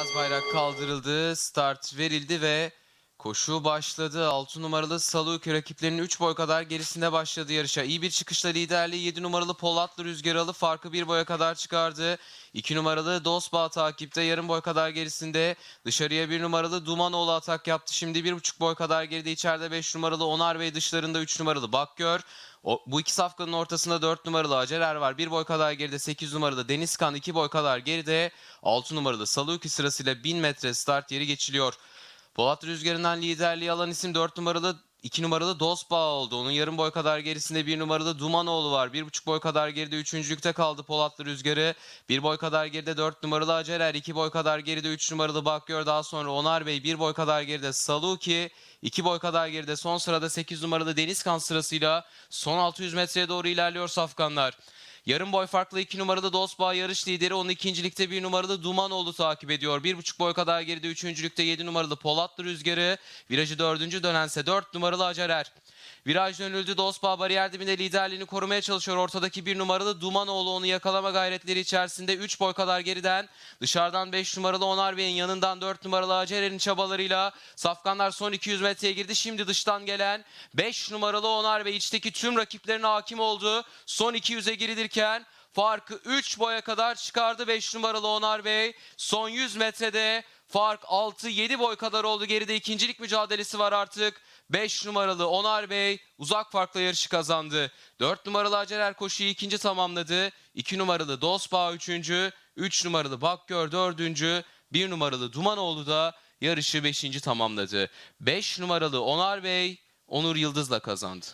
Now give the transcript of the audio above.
Beyaz bayrak kaldırıldı, start verildi ve koşu başladı. 6 numaralı Saluk rakiplerinin 3 boy kadar gerisinde başladı yarışa. İyi bir çıkışla liderliği 7 numaralı Polatlı Rüzgar alı farkı 1 boya kadar çıkardı. 2 numaralı Dosba takipte yarım boy kadar gerisinde. Dışarıya 1 numaralı Dumanoğlu atak yaptı. Şimdi 1,5 boy kadar geride içeride 5 numaralı Onar Bey dışlarında 3 numaralı Bakgör. O, bu iki safkanın ortasında 4 numaralı Acerer var. 1 boy kadar geride 8 numaralı Denizkan 2 boy kadar geride 6 numaralı Saluki sırasıyla 1000 metre start yeri geçiliyor. Polat Rüzgarı'ndan liderliği alan isim 4 numaralı 2 numaralı Dosba oldu. Onun yarım boy kadar gerisinde 1 numaralı Dumanoğlu var. 1,5 boy kadar geride 3. kaldı Polatlı Rüzgarı. 1 boy kadar geride 4 numaralı Acerer. 2 boy kadar geride 3 numaralı Bakgör. Daha sonra Onar Bey 1 boy kadar geride Saluki. 2 boy kadar geride son sırada 8 numaralı Denizkan sırasıyla son 600 metreye doğru ilerliyor Safkanlar. Yarım boy farklı 2 numaralı Dosba yarış lideri. Onun ikincilikte 1 numaralı Dumanoğlu takip ediyor. 1,5 boy kadar geride üçüncülükte 7 numaralı Polatlı Rüzgarı. Virajı dördüncü dönense 4 numaralı Acerer. Viraj dönüldü. Dosba bariyer dibinde liderliğini korumaya çalışıyor. Ortadaki 1 numaralı Dumanoğlu onu yakalama gayretleri içerisinde 3 boy kadar geriden. Dışarıdan 5 numaralı Onar Bey'in yanından 4 numaralı Acerer'in çabalarıyla Safkanlar son 200 metreye girdi. Şimdi dıştan gelen 5 numaralı Onar Bey içteki tüm rakiplerine hakim oldu. Son 200'e girilirken farkı 3 boya kadar çıkardı 5 numaralı Onar Bey. Son 100 metrede fark 6-7 boy kadar oldu. Geride ikincilik mücadelesi var artık. 5 numaralı Onar Bey uzak farkla yarışı kazandı. 4 numaralı Acerer koşuyu ikinci tamamladı. 2 numaralı Dospa üçüncü. 3 numaralı Bakgör dördüncü. 1 numaralı Dumanoğlu da yarışı 5. tamamladı. 5 numaralı Onar Bey Onur Yıldız'la kazandı.